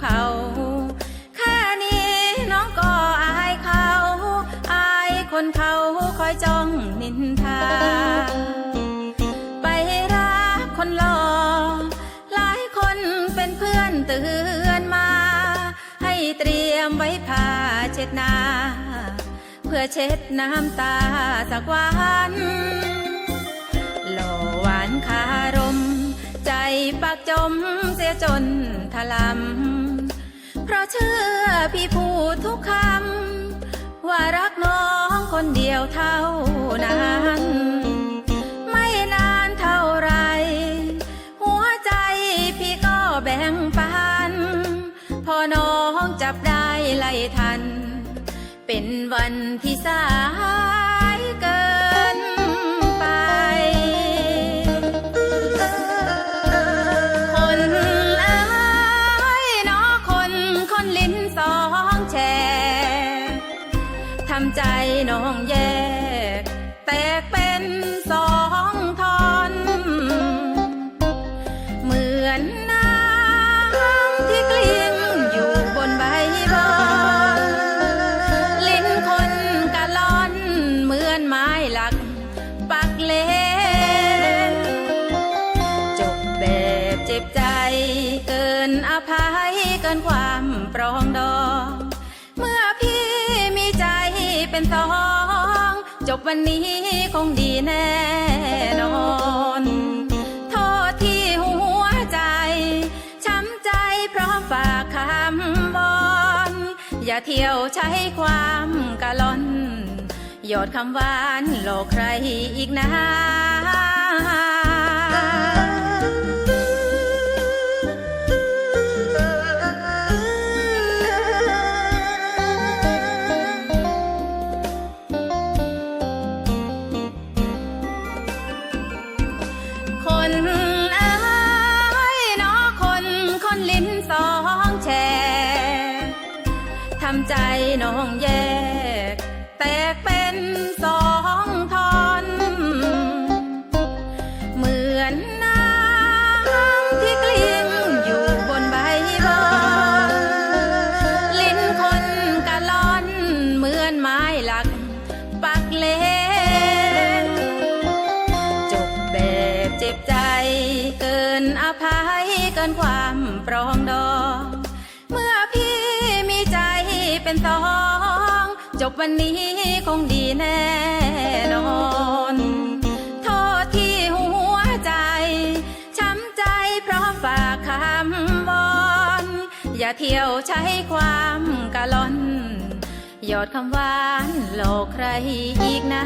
เขาแค่นี้น้องก็อายเขา อายคนเขาคอยจ้องนินทา ไปรักคนหล่อหลายคนเป็นเพื่อนเตือนมา ให้เตรียมไว้ผ้าเช็ดหน้า เพื่อเช็ดน้ำตาสักวันหล่อหวานคารม ใจปักจมเสียจนถลำ เพราะเชื่อพี่พูดทุกคำ ว่ารักน้องคนเดียวเท่านั้น ไม่นานเท่าไร หัวใจพี่ก็แบ่งปัน พอน้องจับได้ไล่ทัน เป็นวันที่สาย นไม้หลัก ปักเลนจบแบบเจ็บใจเกินอภัยเกินความปรองดอง เมื่อพี่มีใจเป็นสอง จบวันนี้คงดีแน่นอนโทษที่หัวใจ ช้ำใจเพราะฝากคำบอน อย่าเที่ยวใช้ความกะล่อน หยอดคำหวานหลอกใครอีกนะคนเอ้ยเนอคนคนลิ้นสองแฉกทำใจน้องแย อนน้ำที่กลิ้งอยู่บนใบบอนลิ้นคนกะลอนเหมือนไม้หลัก ปักเลนจบแบบเจ็บใจ เกินอภัยเกินความปรองดอง เมื่อพี่มีใจเป็นสอง จบวันนี้คงดีแน่นอน อย่าเที่ยวใช้ความกะล่อน หยอดคำหวานหลอกใครอีกนะ